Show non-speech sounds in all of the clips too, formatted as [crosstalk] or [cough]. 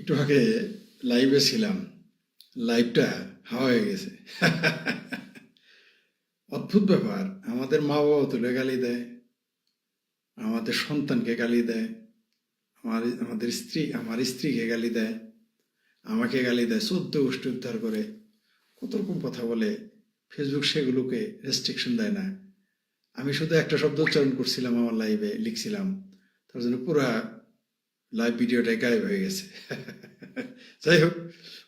একটু আগে লাইভে ছিলাম। লাইভটা হাওয়া হয়ে গেছে। অদ্ভুত ব্যাপার। আমাদের মা বাবা তুলে গালি দেয়। আমাদের সন্তানকে গালি দেয়। আমার, আমাদের স্ত্রী, আমার স্ত্রীকে গালি দেয়। আমাকে গালি দেয়। চোদ্দ গোষ্ঠী উদ্ধার করে। কত রকম কথা বলে। ফেসবুক সেগুলোকে রেস্ট্রিকশন দেয় না। আমি শুধু একটা শব্দ উচ্চারণ করছিলাম আমার লাইভে লিখছিলাম। তার জন্য পুরা লাইভ ভিডিওটাই গায়েব হয়ে গেছে। যাই হোক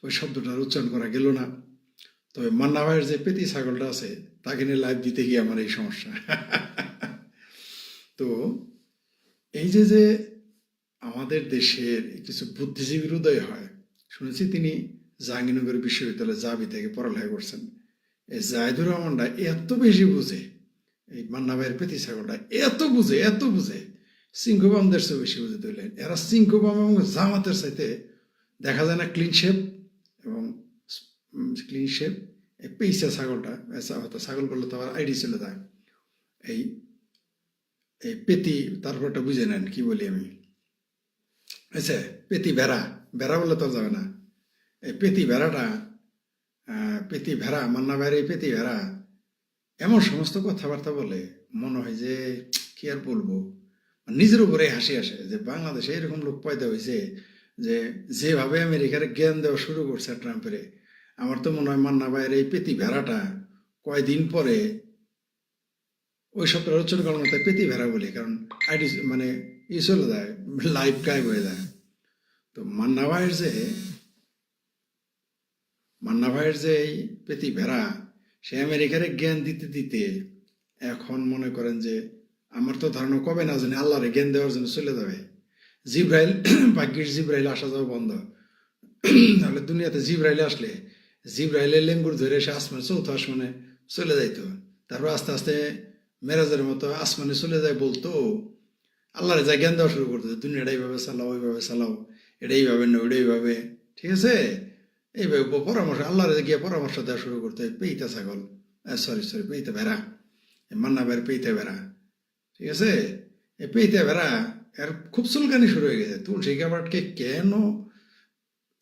ওই শব্দটার উচ্চারণ করা গেল না। তবে মান্না ভাইয়ের যে পেতি ছাগলটা আছে, তাকে নিয়ে লাইভ দিতে গিয়ে আমার এই সমস্যা। তো এই যে যে আমাদের দেশের কিছু বুদ্ধিজীবীর উদয় হয়, শুনেছি তিনি জাহাঙ্গীরনগর বিশ্ববিদ্যালয়ে জাবি থেকে পড়ালেখা করছেন। এই জায়দুর রহমানটা এত বেশি বুঝে, এই মান্না ভাইয়ের পেতি ছাগলটা এত বুঝে এত বুঝে সিংহবামদের চেয়ে বেশি বুঝে তুললেন এরা সিংহবাম এবং জামাতের সাথে দেখা যায় না ক্লিন শেপ এবং ক্লিন শেপ এই পেইসা ছাগলটা হয়তো ছাগল করলে তো আবার আইডি চলে যায়। এই এই পেতি তারপরটা বুঝে নেন, কি বলি আমি? আচ্ছা পেতি ভেড়া। ভেড়া বললে তো যাবে না। এই পেতি ভেড়াটা পেতি ভেড়া, মান্না ভাইয়ের এই পেতি ভেড়া, এমন সমস্ত কথাবার্তা বলে, মনে হয় যে, কি আর বলব? নিজের উপরে হাসি আসে যে বাংলাদেশে এরকম লোক পয়দা হয়েছে যে যেভাবে আমেরিকার জ্ঞান দেওয়া শুরু করছে ট্রাম্পের, আমার তো মনে হয় মান্না ভাইয়ের এই পেতি ভেড়াটা কয়দিন পরে ওই সব আলোচনা করার মতো পেতি ভেড়া বলি, কারণ আইডি মানে ই চলে যায় লাইভ গায়েব হয়ে যায়। তো মান্না ভাইয়ের যে, মান্না ভাইয়ের যে এই পেতি ভেড়া, সে আমেরিকার জ্ঞান দিতে দিতে এখন মনে করেন যে আমার তো ধারণা কবে না জানি আল্লাহরে জ্ঞান দেওয়ার জন্য চলে যাবে। জিব্রাইল, [clears throat] ভাগ্যের জিব্রাইল আসা যাওয়া বন্ধ। [clears throat] তাহলে দুনিয়াতে জিব্রাইলে আসলে, জিব্রাইলের লেঙ্গুর ধরে সে আসমানে চৌথ আসমানে চলে যাইতো। তারপর আস্তে আস্তে মেরাজের মতো আসমানে চলে যায় বলতো, আল্লাহরে যা জ্ঞান দেওয়া শুরু করতো দুনিয়াটা এইভাবে চালাও এইভাবে চালাও, এটা এইভাবে না ওটা এইভাবে। ঠিক আছে? এইভাবে পরামর্শ, আল্লাহরে গিয়ে পরামর্শ দেওয়া শুরু করতে পেইতা ছাগল। সরি সরি পেইতা ভেড়া। মান্না ভাইয়ের পেইতা ভেড়া। ঠিক আছে? পেইতা ভেড়া এর খুব চুলকানি শুরু হয়ে গেছে। তুলসী গাবাটকে কেন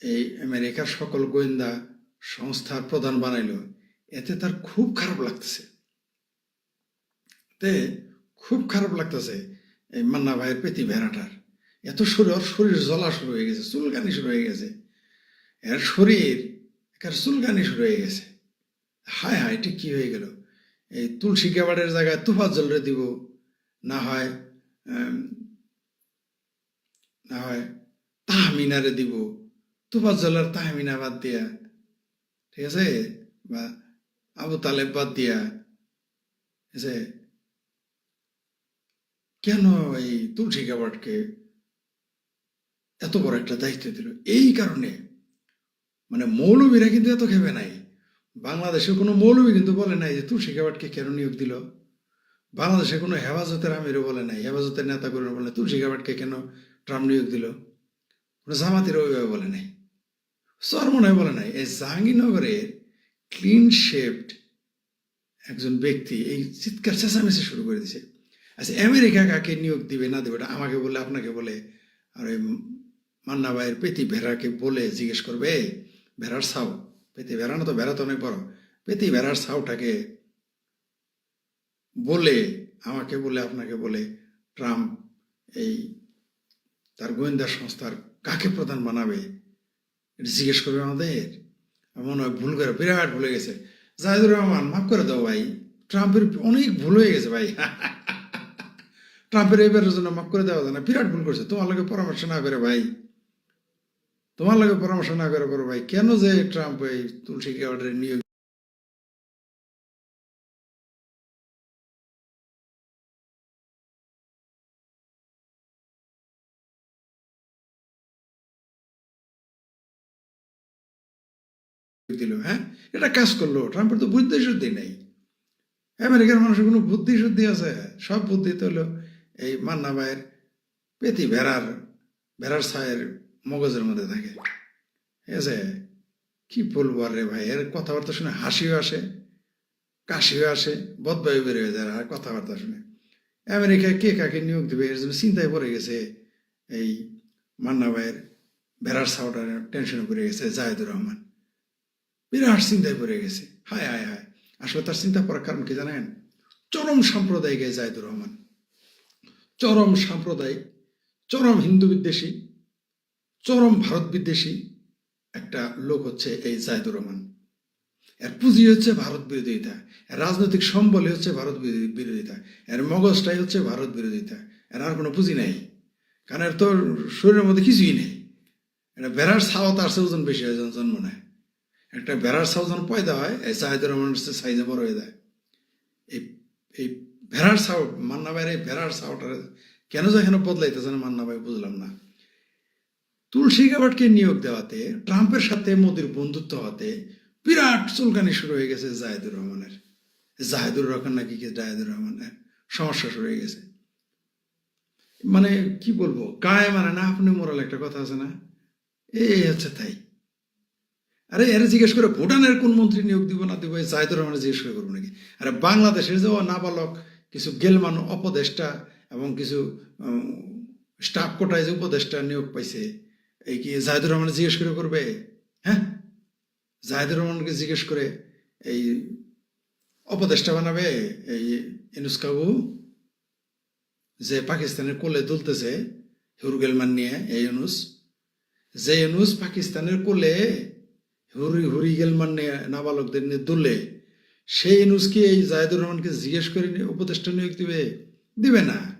এই আমেরিকার সকল গোয়েন্দা সংস্থার প্রধান বানাইলো? এতে তার খুব খারাপ লাগতেছে। তে খুব খারাপ লাগতেছে এই মান্না ভাইয়ের পেতি ভেড়াটার। এত শরীর শরীর জ্বলা শুরু হয়ে গেছে, চুলকানি শুরু হয়ে গেছে। এর শরীর এর চুলকানি শুরু হয়ে গেছে। হায় হায়, এটা কি হয়ে গেল? এই তুলসী কেবাড়ের জায়গায় জলরে দিব। না হয় না হয় তাহমিনারে দিব। তুফাত জলের তাহমিনা বাদ দিয়া, ঠিক আছে? বা আবু তালেব বাদ দিয়া, ঠিক আছে? কেন এই তুলসী কাবাটকে এত বড় একটা দায়িত্ব দিল? এই কারণে। মানে মৌলবীরা কিন্তু এত খেবে নাই। বাংলাদেশের কোনো মৌলবী কিন্তু বলে নাই যে তুলসী কাবাটকে কেন নিয়োগ দিল? বাংলাদেশে কোনো হেফাজতের আমিরও বলে নাই, হেফাজতের নেতা করে বলে তুলসী কাবাটকে কেন ট্রাম্প নিয়োগ দিল? কোনো জামাতের ওইভাবে বলে নাই। সরমনায় বলে নাই, এই জাহাঙ্গীরনগরের ক্লিন শেপড একজন ব্যক্তি এই চিৎকার চেঁচামেচি শুরু করে দিছে। আচ্ছা আমেরিকা কাকে নিয়োগ দিবে, না দেবে আমাকে বলে, আপনাকে বলে, আর ওই মান্না ভাইয়ের পেতি ভেড়াকে বলে জিজ্ঞেস করবে ভেড়ার সাউ পেতি ভেড়া না তো ভেড়া তো অনেক বড়, পেতি ভেড়ার ছাউটাকে বলে, আমাকে বলে, আপনাকে বলে, ট্রাম্প এই তার গোয়েন্দা সংস্থার কাকে প্রধান বানাবে, এটা জিজ্ঞেস করবে আমাদের? মনে হয় ভুল করে, বিরাট ভুলে গেছে। জাহিদুর রহমান, মাফ করে দাও ভাই, ট্রাম্পের অনেক ভুল হয়ে গেছে ভাই। [laughs] ট্রাম্পের এবারের জন্য মাফ করে দেওয়া যায় না, বিরাট ভুল করছে। তোমার লগে পরামর্শ না করে ভাই, তোমার লগে পরামর্শ না করে করো ভাই, কেন যে ট্রাম্প এই তুলসী কেওয়ার্ডের নিয়োগ দিল হ্যাঁ? এটা কাজ করল। ট্রাম্পের তো বুদ্ধি শুদ্ধি নেই। আমেরিকার মানুষের কোনো বুদ্ধি শুদ্ধি আছে? সব বুদ্ধি তো হলো এই মান্না ভাইয়ের পেতি ভেড়ার ভেড়ার ছায়ের মগজের মধ্যে থাকে। ঠিক আছে? কি বলব আর রে ভাই? এর কথাবার্তা শুনে হাসিও আসে, কাশিও আসে, বদবায়ু বের হয়ে যায় আর কথাবার্তা শুনে। আমেরিকায় কে কাকে নিয়োগ দেবে এর জন্য চিন্তায় পড়ে গেছে এই মান্না ভাইয়ের ভেড়ার সাউটা টেনশনে পড়ে গেছে, জাহেদুর রহমান। বিরাট চিন্তায় পড়ে গেছে। হায় হায় হায়। আসলে তার চিন্তা করার কারণ কি জানেন? চরম সাম্প্রদায়িক এই জাহেদুর রহমান। চরম সাম্প্রদায়িক, চরম হিন্দু বিদ্বেষী, চরম ভারত বিদ্বেষী একটা লোক হচ্ছে এই জাহেদুর রহমান। এর পুঁজি হচ্ছে ভারত বিরোধিতা। এর রাজনৈতিক সম্বলই হচ্ছে ভারত বিরোধী- বিরোধিতা। এর মগজটাই হচ্ছে ভারত বিরোধিতা। এর আর কোনো পুঁজি নেই। কারণ এর তো শরীরের মধ্যে কিছুই নেই। এটা বেড়ার ছাও তার ওজন বেশি হয় জন্ম নেয়। একটা ভেড়ার ছাও যখন পয়দা হয়, এই জাহেদুর রহমানের সাইজে বড় হয়ে যায়। এই এই ভেড়ার ছাও মান্না ভাইয়ের এই ভেড়ার ছাওটা কেন যে এখানে বদলাইতেছে না মান্না ভাই বুঝলাম না। তুলসী গাবাটকে নিয়োগ দেওয়াতে, ট্রাম্পের সাথে মোদির বন্ধুত্ব হওয়াতে বিরাট চুলকানি শুরু হয়ে গেছে জাহেদুর রহমানের। জাহেদুর রহমান নাকি কি জাহেদুর রহমানের? সমস্যা শুরু হয়ে গেছে। মানে কি বলব, গায়ে মানে না, আপনি মোরাল একটা কথা আছে না? এই হচ্ছে তাই। আরে, এর জিজ্ঞেস করে, ভুটানের কোন মন্ত্রী নিয়োগ দিব না দিব? জাহিদুর রহমানের জিজ্ঞেস করে করব নাকি? আরে, বাংলাদেশের যে নাবালক, কিছু গেলমান উপদেষ্টা এবং কিছু স্টাফ কোটায় যে উপদেষ্টা নিয়োগ পাইছে, এই কি জাহিদুর রহমানের জিজ্ঞেস করে করবে? হ্যাঁ? জাহিদুর রহমানকে জিজ্ঞেস করে, এই উপদেষ্টা বানাবে, এই ইনুস কাবু, যে পাকিস্তানের কোলে দুলতেছে হিউরগেলমান নিয়ে, এই ইউনুস যে ইউনুস পাকিস্তানের কোলে হুরি হুরি গেলমান নিয়ে নাবালকদের নিয়ে দুলে সেই ইউনুসকে এই জাহেদুর রহমানকে জিজ্ঞেস করে নিয়ে উপদেষ্টা নিয়োগ দিবে? দিবে না।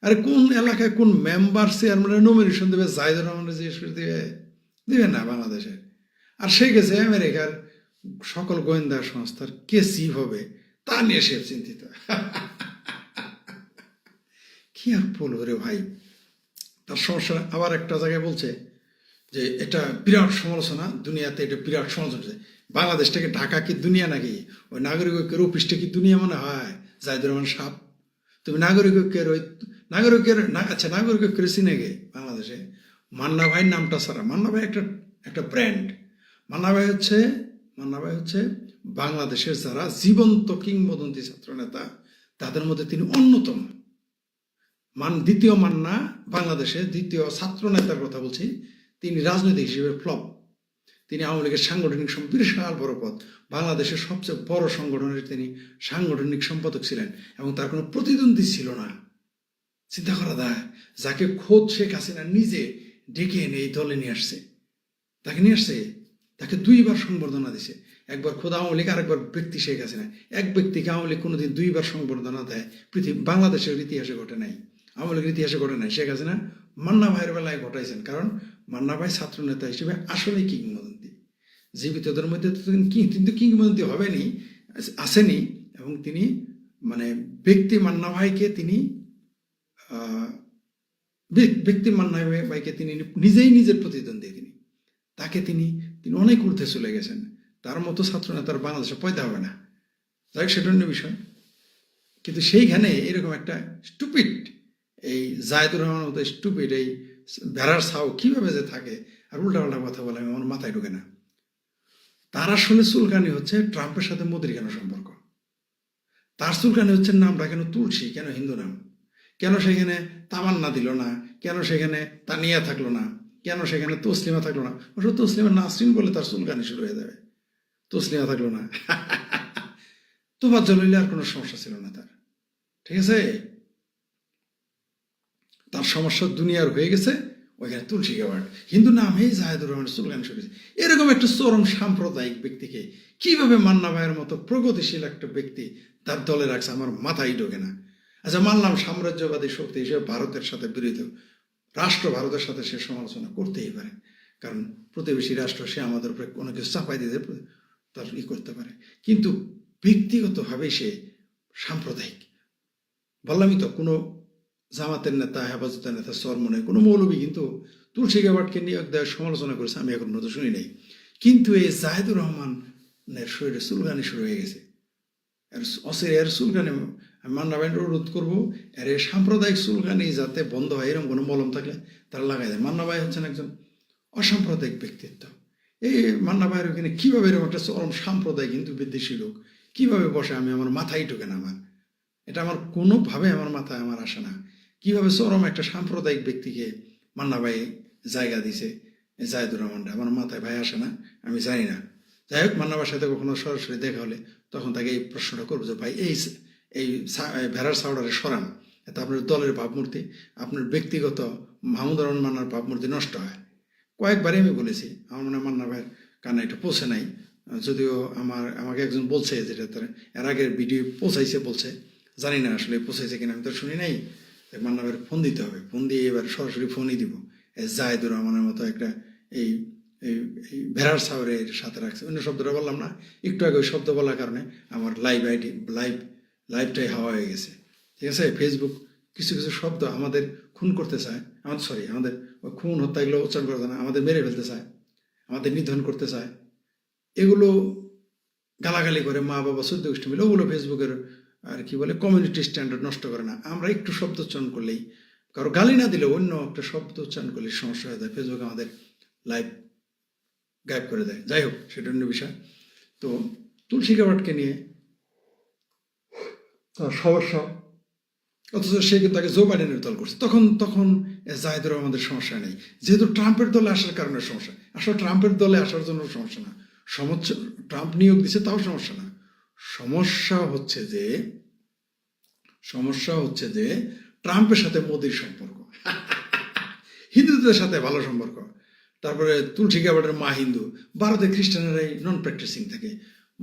আরে কোন এলাকায় কোন মেম্বার চেয়ারম্যানের নমিনেশন দেবে? জাহিদুর রহমানের জিজ্ঞেস করে দিবে? দিবে না বাংলাদেশে। আর সে গেছে আমেরিকার সকল গোয়েন্দা সংস্থার কে চিফ হবে? তা নিয়ে সে চিন্তিত। [laughs] কি আর বলব রে ভাই? তার সমস্যা আবার একটা জায়গায় বলছে যে এটা বিরাট সমালোচনা, দুনিয়াতে এটা বিরাট সমালোচনা বাংলাদেশটাকে ঢাকা কি দুনিয়া নাকি? ওই নাগরিক ঐক্যের অফিসটা কি দুনিয়া মনে হয়? জাহিদুর রহমান সাপ তুমি নাগরিক ঐক্যের ওই নাগরিকের আচ্ছা নাগরিক ঐক্যের চিনে গে বাংলাদেশে? মান্না ভাইয়ের নামটা ছাড়া। মান্না ভাই একটা একটা ব্র্যান্ড মান্না ভাই হচ্ছে, মান্না ভাই হচ্ছে বাংলাদেশের যারা জীবন্ত কিংবদন্তি ছাত্র নেতা তাদের মধ্যে তিনি অন্যতম। মান, দ্বিতীয় মান্না বাংলাদেশের দ্বিতীয় ছাত্র নেতার কথা বলছি। তিনি রাজনৈতিক হিসেবে ফ্লপ। তিনি আওয়ামী লীগের সাংগঠনিক বিশাল বড় পদ। বাংলাদেশের সবচেয়ে বড় সংগঠনের তিনি সাংগঠনিক সম্পাদক ছিলেন এবং তার কোনো প্রতিদ্বন্দ্বী ছিল না। চিন্তা করা যায়, যাকে খোদ শেখ হাসিনা নিজে ডেকে এনে এই দলে নিয়ে আসছে। তাকে নিয়ে আসছে, তাকে দুইবার সংবর্ধনা দিছে। একবার খোদ আওয়ামী লীগ, আরেকবার ব্যক্তি শেখ হাসিনা। এক ব্যক্তিকে আওয়ামী লীগ কোনোদিন দুইবার সংবর্ধনা দেয়। পৃথিবী, বাংলাদেশের ইতিহাসে ঘটে নাই। আওয়ামী লীগের ইতিহাসে ঘটে নাই। শেখ হাসিনা মান্না ভাইয়ের বেলায় ঘটাইছেন। কারণ মান্না ভাই ছাত্র নেতা হিসেবে আসলেই কিংবদন্তি। জীবিতদের মধ্যে তো কিন্তু কিংবদন্তি হবেনি আসেনি এবং তিনি মানে ব্যক্তি মান্না ভাইকে তিনি ব্যক্তি মান্না ভাইকে তিনি নিজেই নিজের প্রতিদ্বন্দ্বী তিনি। তাকে তিনি তিনি অনেক ঊর্ধ্বে চলে গেছেন। তার মতো ছাত্র নেতার বাংলাদেশে পয়দা হবে না। যাই হোক সেটা অন্য বিষয়। কিন্তু সেইখানে এরকম একটা স্টুপিড এই জায়দুর রহমানের মতো স্টুপিড এই ভেড়ার ছাও কীভাবে যে থাকে? আর উল্টাপাল্টা কথা বলে, আমার মাথায় ঢুকে না। তার আসলে চুলকানি হচ্ছে ট্রাম্পের সাথে মোদির কেন সম্পর্ক? তার চুলকানি হচ্ছে নামটা কেন তুলসী কেন হিন্দু নাম? কেন সেখানে তামান্না দিল না? কেন সেখানে তানিয়া থাকল না? কেন সেখানে তসলিমা থাকল না? ওসব তসলিমা নাসরিন বলে তার চুলকানি শুরু হয়ে যাবে। তসলিমা থাকল না। [laughs] তোমার জলিলে আর কোনো সমস্যা ছিল না তার। ঠিক আছে? তার সমস্যা দুনিয়ার হয়ে গেছে, ওইখানে তুলসী গাওয়ার্ড হিন্দু নামেই জাহেদুর রহমানের শুরু হয়েছে এরকম একটা চরম সাম্প্রদায়িক ব্যক্তিকে কীভাবে মান্না ভাইয়ের মতো প্রগতিশীল একটা ব্যক্তি তার দলে রাখছে, আমার মাথায় ঢোকে না। আচ্ছা মানলাম সাম্রাজ্যবাদী শক্তি হিসেবে ভারতের সাথে বিরোধী রাষ্ট্র ভারতের সাথে সে সমালোচনা করতেই পারে। কারণ প্রতিবেশী রাষ্ট্র, সে আমাদের উপরে কোনো কিছু চাপাই দিতে তার ই করতে পারে। কিন্তু ব্যক্তিগতভাবে সে সাম্প্রদায়িক। বললামই তো, কোনো জামাতের নেতা, হেফাজতের নেতা সরমনে কোনো মৌলবী কিন্তু তুলসী গাবাটকে নিয়োগ দেওয়ার সমালোচনা করেছে, আমি এখন পর্যন্ত শুনি নাই। কিন্তু এই জাহেদুর রহমানের শরীরে চুলকানি শুরু হয়ে গেছে। এর অসের, এর চুলকানি আমি মান্না ভাইয়ের অনুরোধ করব, এর এই সাম্প্রদায়িক চুলকানি যাতে বন্ধ হয়, এরকম কোনো মলম থাকলে তারা লাগাই দেয়। মান্না ভাই হচ্ছেন একজন অসাম্প্রদায়িক ব্যক্তিত্ব। এই মান্না ভাইয়ের ওখানে কীভাবে এরকম একটা চরম সাম্প্রদায়িক কিন্তু বিদ্বেষী লোক কীভাবে বসে? আমি, আমার মাথায় ঢোকে না আমার। এটা আমার কোনোভাবে আমার মাথায়, আমার আসে না। কীভাবে চরম একটা সাম্প্রদায়িক ব্যক্তিকে মান্না ভাই জায়গা দিছে? জায়দুর রহমানটা, আমার মাথায় ভাই আসে না, আমি জানি না। যাই হোক মান্নাবার সাথে কখনো সরাসরি দেখা হলে তখন তাকে এই প্রশ্নটা করব যে, ভাই, এই এই এই ভেড়ার সাউডারে সরান, এতে আপনার দলের ভাবমূর্তি, আপনার ব্যক্তিগত মাহমুদুর রহমান মান্নার ভাবমূর্তি নষ্ট হয়। কয়েকবারই আমি বলেছি, আমার মনে হয় মান্না ভাইয়ের কানে এটা পৌঁছে নাই। যদিও আমার, আমাকে একজন বলছে যেটা তার, এর আগের ভিডিও পৌঁছাইছে বলছে, জানি না আসলে পৌঁছাইছে কিনা, আমি তো শুনি নাই। যে মান্না ফোন দিতে হবে। ফোন দিয়ে এবার সরাসরি ফোনই দিব। জায়দুর রহমানের মতো একটা এই এই ভেড়ার সাউরের সাথে রাখছে। অন্য শব্দটা বললাম না, একটু আগে ওই শব্দ বলার কারণে আমার লাইভ আইডি লাইভ লাইভটাই হাওয়া হয়ে গেছে। ঠিক আছে? ফেসবুক কিছু কিছু শব্দ আমাদের খুন করতে চায়। আমাদের সরি আমাদের খুন হত্যা এগুলো উচ্চারণ করতে না, আমাদের মেরে ফেলতে চায়। আমাদের নিধন করতে চায়। এগুলো গালাগালি করে মা বাবা সদ্য গোষ্ঠী মিলে। ওগুলো ফেসবুকের আর কি বলে কমিউনিটি স্ট্যান্ডার্ড নষ্ট করে না। আমরা একটু শব্দ উচ্চারণ করলেই, কারও গালি না দিলে অন্য একটা শব্দ উচ্চারণ করলে সমস্যা হয়ে যায়। ফেসবুক আমাদের লাইভ গায়েব করে দেয়। যাই হোক, সেটা অন্য বিষয়। তো তুলসী গাবাটকে নিয়ে তার সমস্যা, অথচ সে কিন্তু তাকে জো বাইডেনের দল করছে। তখন তখন জাহিদুর আমাদের সমস্যা নেই। যেহেতু ট্রাম্পের দলে আসার কারণে সমস্যা, আসলে ট্রাম্পের দলে আসার জন্য সমস্যা না। সমস্যা ট্রাম্প নিয়োগ দিচ্ছে তাও সমস্যা না। সমস্যা হচ্ছে যে, সমস্যা হচ্ছে যে, ট্রাম্পের সাথে মোদির সম্পর্ক। [laughs] হিন্দুদের সাথে ভালো সম্পর্ক। তারপরে তুলসী গাবাটের মা হিন্দু। ভারতে খ্রিস্টানেরাই নন প্র্যাকটিসিং থাকে।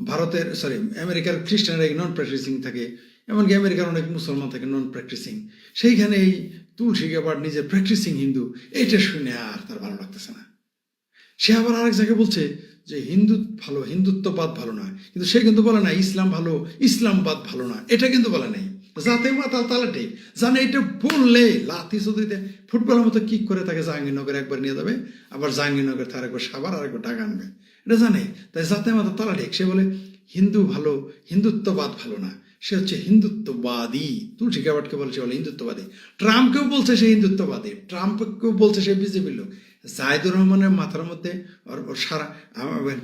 ভারতের সরি আমেরিকার খ্রিস্টানেরাই নন প্র্যাকটিসিং থাকে। এমনকি আমেরিকার অনেক মুসলমান থাকে নন প্র্যাকটিসিং সেইখানে এই তুলসী গাবাট নিজে প্র্যাকটিসিং হিন্দু। এইটা শুনে আর তার ভালো লাগতেছে না। সে আবার আরেক জায়গায় বলছে যে হিন্দু ভালো, হিন্দুত্ববাদ ভালো না কিন্তু সে কিন্তু বলে না, ইসলাম ভালো, ইসলামবাদ ভালো না এটা কিন্তু বলে নাই। যাতে মাতাল তালাটে জানে এটা বললে লাথি সুদিতে ফুটবলের মতো কিক করে তাকে জাহাঙ্গীরনগর একবার নিয়ে যাবে, আবার জাহাঙ্গীরনগর তার একবার সাবার আর একবার ঢাকা আনবে। এটা জানে। তাই যাতে মাতা তালা ঠিক। সে বলে, হিন্দু ভালো, হিন্দুত্ববাদ ভালো না। সে হচ্ছে হিন্দুত্ববাদী। তুলসী গাবাটকে বলছে বলে হিন্দুত্ববাদী। ট্রাম্পকেও বলছে সে হিন্দুত্ববাদী। ট্রাম্পকেও বলছে সে বিজেপির লোক। জাহিদুর রহমানের মাথার মধ্যে সারা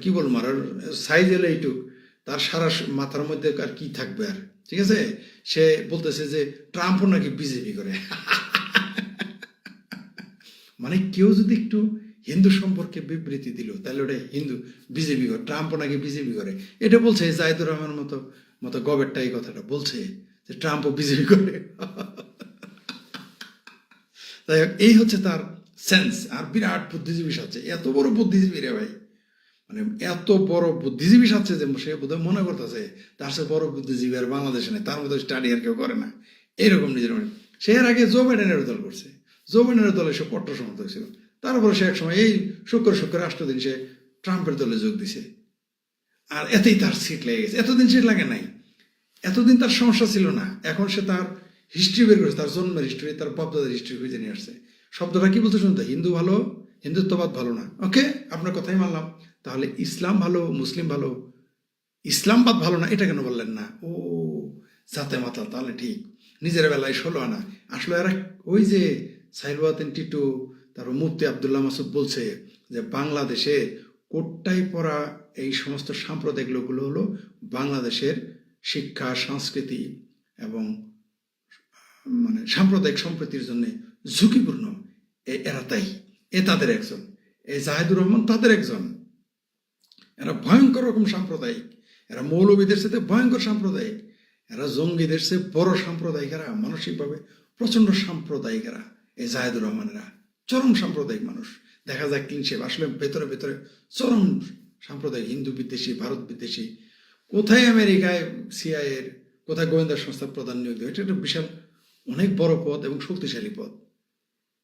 কি বলব, আর সাইজ এলে এইটুক, তার সারা মাথার মধ্যে আর কি থাকবে আর, ঠিক আছে? সে বলতেছে যে ট্রাম্পও নাকি বিজেপি করে। [laughs] মানে কেউ যদি একটু হিন্দু সম্পর্কে বিবৃতি দিল, তাহলে ওটা হিন্দু বিজেপি করে, ট্রাম্পও নাকি বিজেপি করে। এটা বলছে জাহিদুর রহমানের মতো মতো গবেরটা এই কথাটা বলছে যে ট্রাম্পও বিজেপি করে। [laughs] যাই হোক, এই হচ্ছে তার সেন্স আর বিরাট বুদ্ধিজীবী সাথে এত বড় বুদ্ধিজীবী রে ভাই। মানে এত বড় বুদ্ধিজীবী সাথে যে সে বোধহয় মনে করতেছে, তার সে বড় বুদ্ধিজীবী আর বাংলাদেশে নেই, তার মতো স্টাডি আর কেউ করে না। এরকম নিজের মনে। সে এর আগে জো বাইডেনের দল করছে। জো বাইডেনের দলে সে কট্টর সমর্থক ছিল। তারপরে সে একসময় এই শুক্র শুক্র রাষ্ট্রদিন সে ট্রাম্পের দলে যোগ দিছে। আর এতেই তার সিট লেগে গেছে। এতদিন সিট লাগে নাই। এতদিন তার সমস্যা ছিল না। এখন সে তার হিস্ট্রি বের করেছে, তার জন্মের হিস্ট্রি তার বাপদাদার হিস্ট্রি খুঁজে নিয়ে আসছে। শব্দটা কি বলতে শুনতে হিন্দু ভালো, হিন্দুত্ববাদ ভালো না। ওকে, আপনার কথাই মানলাম। তাহলে ইসলাম ভালো, মুসলিম ভালো? ইসলামবাদ ভালো না, এটা কেন বললেন না? ও, জাতে মাতা, তাহলে ঠিক। নিজের বেলায় ষোলো আনা। আসলে এরা ওই যে সাইলওয়াতেন টিটু তারপর মুফতি আবদুল্লাহ মাসুদ বলছে যে, বাংলাদেশে কোটটাই পড়া এই সমস্ত সাম্প্রদায়িক লোকগুলো হলো বাংলাদেশের শিক্ষা, সংস্কৃতি এবং মানে সাম্প্রদায়িক সম্প্রীতির জন্য ঝুঁকিপূর্ণ। এরা তাই। এ তাদের একজন। এই জাহেদুর রহমান তাদের একজন। এরা ভয়ঙ্কর রকম সাম্প্রদায়িক। এরা মৌলবীদের সাথে ভয়ঙ্কর সাম্প্রদায়িক। এরা জঙ্গিদের চেয়ে বড় সাম্প্রদায়িক এরা, মানসিকভাবে প্রচণ্ড সাম্প্রদায়িক এরা এই জাহেদুর রহমানেরা চরম সাম্প্রদায়িক মানুষ। দেখা যায় ক্লিনশেপ আসলে ভেতরে ভেতরে চরম সাম্প্রদায়িক, হিন্দু বিদ্বেষী, ভারত বিদ্বেষী। কোথায় আমেরিকায় সিআইয়ের কোথায় গোয়েন্দা সংস্থার প্রধান নিয়োগ এটা একটা বিশাল, অনেক বড় পদ এবং শক্তিশালী পদ।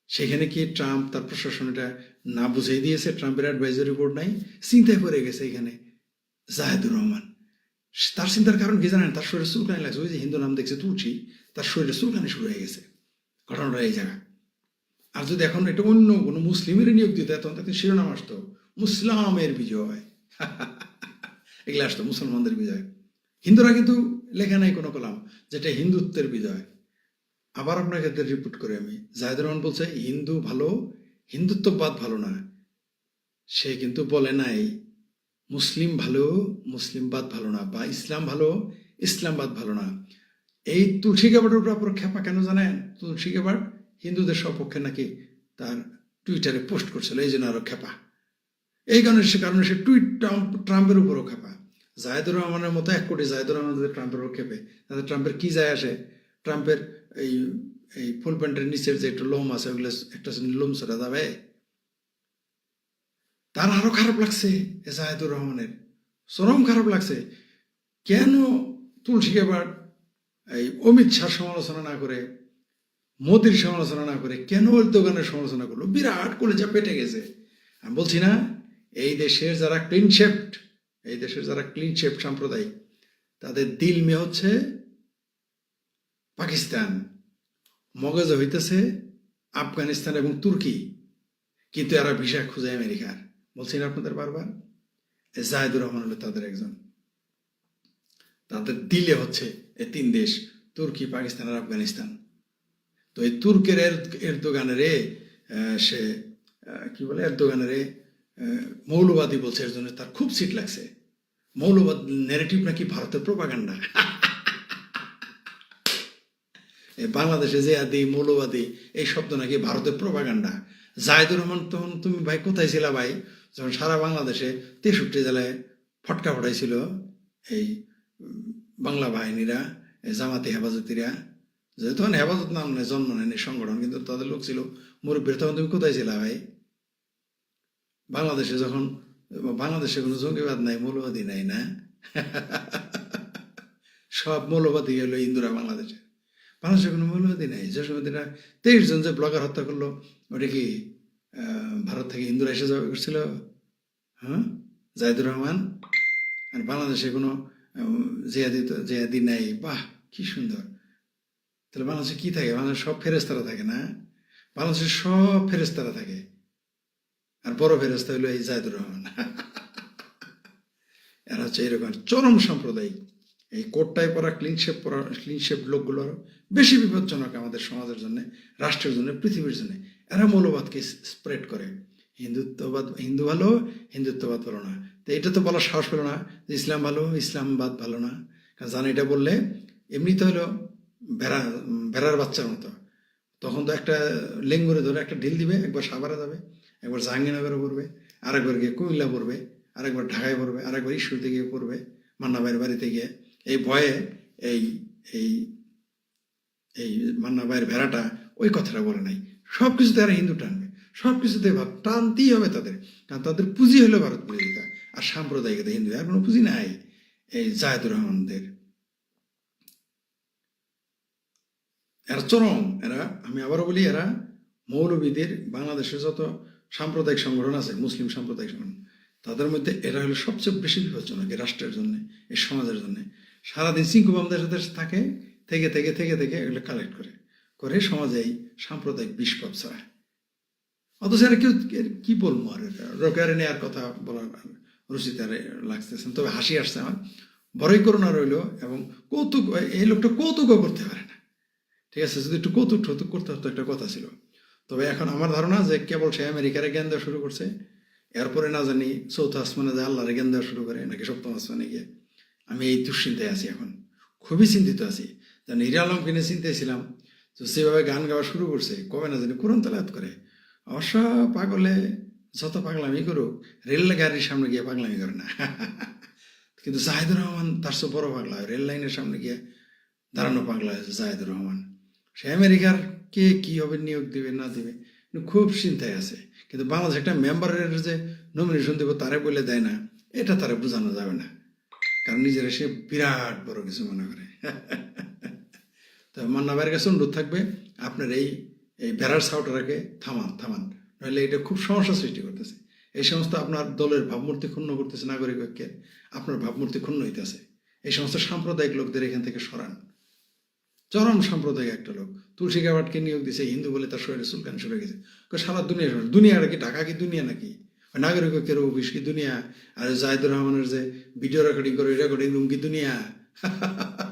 সেখানে কি ট্রাম্প তার প্রশাসন এটা না বুঝিয়ে দিয়েছে? ট্রাম্পের অ্যাডভাইজারি বোর্ড নাই? চিন্তায় পড়ে গেছে এখানে জাহেদুর রহমান। তার চিন্তার কারণ কি জানেন? তার শরীরে চুলকানি লাগছে। ওই যে হিন্দু নাম দেখছে তুলছি তার শরীরে চুলকানি শুরু হয়ে গেছে। ঘটনাটা এই জায়গা আর যদি এখন এটা অন্য কোনো মুসলিমের নিয়োগ দিত তখন তাতে শিরোনাম আসতো, মুসলামের বিজয়। [laughs] এগুলো আসতো মুসলমানদের বিজয়। হিন্দুরা কিন্তু লেখা নাই কোনো কলাম, যেটা হিন্দুত্বের বিজয়। আবার আপনাকে রিপোর্ট করি আমি। জাহেদুর রহমান বলছে, হিন্দু ভালো, হিন্দুত্ববাদ ভালো না। সে কিন্তু বলে নাই, মুসলিম ভালো, মুসলিমবাদ ভালো না বা ইসলাম ভালো, ইসলামবাদ ভালো না। এই তুলসী গাবাটের উপর আপনার খেপা কেন জানেন? তুলসী গাবাট হিন্দুদের সপক্ষে নাকি তার টুইটারে পোস্ট করছিল, এই জন্য আরও খেপা এই কারণে সে কারণে সে টুইট ট্রাম্প ট্রাম্পের উপরও খেপা জাহেদুর রহমানের মতো এক কোটি জাহেদুর রহমান ট্রাম্পের উপর খেপে তাহলে ট্রাম্পের কি যায় আসে? ট্রাম্পের এই এই ফুল প্যান্টের নিচের যে একটু লোম আছে, ওগুলো একটা লোম সেটা যাবে। তার আরও খারাপ লাগছে, এ জাহেদুর রহমানের। চরম খারাপ লাগছে। কেন তুলসী এবার এই অমিত শাহ সমালোচনা না করে, মোদির সমালোচনা না করে, কেন দোকানের সমালোচনা করল? বিরাট কলেজা পেটে গেছে। আমি বলছি না, এই দেশের যারা ক্লিন শেপড এই দেশের যারা ক্লিন শেপ সাম্প্রদায়িক, তাদের দিল মে হচ্ছে পাকিস্তান। মগজ হইতেছে আফগানিস্তান এবং তুর্কি। কিন্তু এরা ভিসা খুঁজে আমেরিকার। বলছি না আপনাদের বারবার? এ জাহেদুর রহমান হলো তাদের একজন। তাদের দিলে হচ্ছে এই তিন দেশ, তুর্কি, পাকিস্তান আর আফগানিস্তান। তো এই তুর্কের এর, এরদোগানের সে কি বলে? এরদোগানের মৌলবাদী বলছে, এর জন্য তার খুব সিট লাগছে। মৌলবাদ নেগেটিভ নাকি ভারতের প্রপাগান্ডা বাংলাদেশে আদি মৌলবাদী, এই শব্দ নাকি ভারতের প্রভাগান্ডা জায়দুর রহমান তখন, তুমি ভাই কোথায় ছিলা ভাই? যখন সারা বাংলাদেশে তেষট্টি জেলায় ফটকা ফটাইছিল এই বাংলা বাহিনীরা জামাতি হেফাজতিরা। যে তখন হেফাজত নাম নেই জন্ম নেয়নি সংগঠন, কিন্তু তাদের লোক ছিল মুরব্বীর। তখন তুমি কোথায় ছিলা ভাই? বাংলাদেশে যখন, বাংলাদেশে কোনো জঙ্গিবাদ নাই, মৌলবাদী নাই না? [laughs] সব মৌলবাদী হলো হিন্দুরা বাংলাদেশে বাংলাদেশে কোনো মৌলবাদী নাই। যে সময়দিনা তেইশ জন যে ব্লগার হত্যা করল, ওটা কি ভারত থেকে হিন্দুরা এসে যাওয়া করছিল? হ্যাঁ? জাহিদুর রহমান? আর বাংলাদেশে কোনো জেয়াদি তো, জেয়াদি নাই। বাহ, কি সুন্দর। তাহলে বাংলাদেশে কি থাকে? বাংলাদেশে সব ফেরেস্তারা থাকে না? বাংলাদেশে সব ফেরেস্তারা থাকে। আর বড় ফেরেস্তা হলো এই জাহিদুর রহমান। [laughs] এরা হচ্ছে এরকম চরম সাম্প্রদায়িক। এই কোটটায় পড়া ক্লিন শেপ পড়া ক্লিন শেপ লোকগুলো বেশি বিপজ্জনক আমাদের সমাজের জন্য, রাষ্ট্রের জন্য, পৃথিবীর জন্য। এরা মৌলবাদকে স্প্রেড করে। হিন্দুত্ববাদ, হিন্দু ভালো, হিন্দুত্ববাদ ভালো না। তো এটা তো বলার সাহস পেল না যে ইসলাম ভালো, ইসলামবাদ ভালো না। কারণ জানে এটা বললে এমনি তো হলো ভেড়া, ভেড়ার বাচ্চার মতো। তখন তো একটা লেঙ্গুরে ধরে একটা ঢিল দিবে, একবার সাভারে যাবে, একবার জাহাঙ্গীরনগরে পড়বে, আরেকবার গিয়ে কুমিল্লা পড়বে, আরেকবার ঢাকায় পড়বে, আরেকবার ঈশ্বরতে গিয়ে পড়বে, মান্না ভাইয়ের বাড়িতে গিয়ে। এই ভয়ে এই এই এই মান্না ভাইয়ের ভেড়াটা ওই কথাটা বলে নাই। সব কিছুতে তারা হিন্দু টানবে। সব কিছুতে ভাব, টানতেই হবে তাদের। কারণ তাদের পুঁজি হলো ভারত বিরোধিতা। আর সাম্প্রদায়িকতা হিন্দু, আর কোনো পুঁজি নাই এই জাহেদুর রহমানদের। এরা চরম, এরা, আমি আবারও বলি, এরা মৌলবীদের বাংলাদেশে যত সাম্প্রদায়িক সংগঠন আছে, মুসলিম সাম্প্রদায়িক সংগঠন, তাদের মধ্যে এরা হলো সবচেয়ে বেশি বিপজ্জনক রাষ্ট্রের জন্য, এই সমাজের জন্য। সারাদিন সিংকু বামদের সাথে থাকে, থেকে থেকে থেকে থেকে এগুলো কালেক্ট করে করে সমাজে সাম্প্রদায়িক বিস্পদ ছড়ায়। অথচ এরা কেউ কি বলব আর এটা? রোকারে নেওয়ার কথা বলার রুচিতে লাগতেছে তবে হাসি আসছে আমার। বড়ই করোনা রইল এবং কৌতুক, এই লোকটা কৌতুকও করতে পারে না। ঠিক আছে, যদি একটু কৌতুক টৌতুক করতে হতো একটা কথা ছিল। তবে এখন আমার ধারণা যে কেবল সে আমেরিকারে জ্ঞান দেওয়া শুরু করছে, এরপরে না জানি চৌথ আসমানে যে আল্লাহরে জ্ঞান দেওয়া শুরু করে, নাকি সপ্তম আসমানে গিয়ে আমি এই দুশ্চিন্তায় আছি এখন। খুবই চিন্তিত আছি। যেন হিরা আলমকে নিয়ে চিন্তায় ছিলাম তো সেভাবে গান গাওয়া শুরু করছে, কবে না জানি কোরআন তালাত করে। অবশ্য পাগলে যত পাগলামি করুক, রেল গাড়ির সামনে গিয়ে পাগলামি করে না। [laughs] কিন্তু জাহিদুর রহমান তার চেয়ে বড় পাগলা। রেল লাইনের সামনে গিয়ে দাঁড়ানো পাগলা হয়েছে জাহিদুর রহমান। সে আমেরিকার কে কী হবে, নিয়োগ দিবে, না দিবে খুব চিন্তায় আছে। কিন্তু বাংলাদেশ একটা মেম্বারের যে নমিনেশন দেবো, তারে বলে দেয় না। এটা তারা বোঝানো যাবে না। কারণ নিজেরা সে বিরাট বড় কিছু মনে করে। [laughs] তো মান্না ভাইয়ের কাছে অনুরোধ থাকবে, আপনার এই এই ভেড়ার সাউটারাকে থামান থামান। নাহলে এটা খুব সমস্যা সৃষ্টি করতেছে। এই সমস্ত আপনার দলের ভাবমূর্তি ক্ষুণ্ণ করতেছে নাগরিক ঐক্যের। আপনার ভাবমূর্তি ক্ষুণ্ণ হইতেছে। এই সমস্ত সাম্প্রদায়িক লোকদের এখান থেকে সরান। চরম সাম্প্রদায়িক একটা লোক। তুলসী গাবাটকে নিয়োগ দিছে, হিন্দু বলে তার শরীরে সুলকান শুরু গেছে। সারা দুনিয়া দুনিয়াটা কি, ঢাকা কি, দুনিয়া নাকি? নাগরিক কেরো অফিস কি দুনিয়া আর জাহিদুর রহমানের যে ভিডিও রেকর্ডিং করে রেকর্ডিং রুম কি দুনিয়া? [laughs]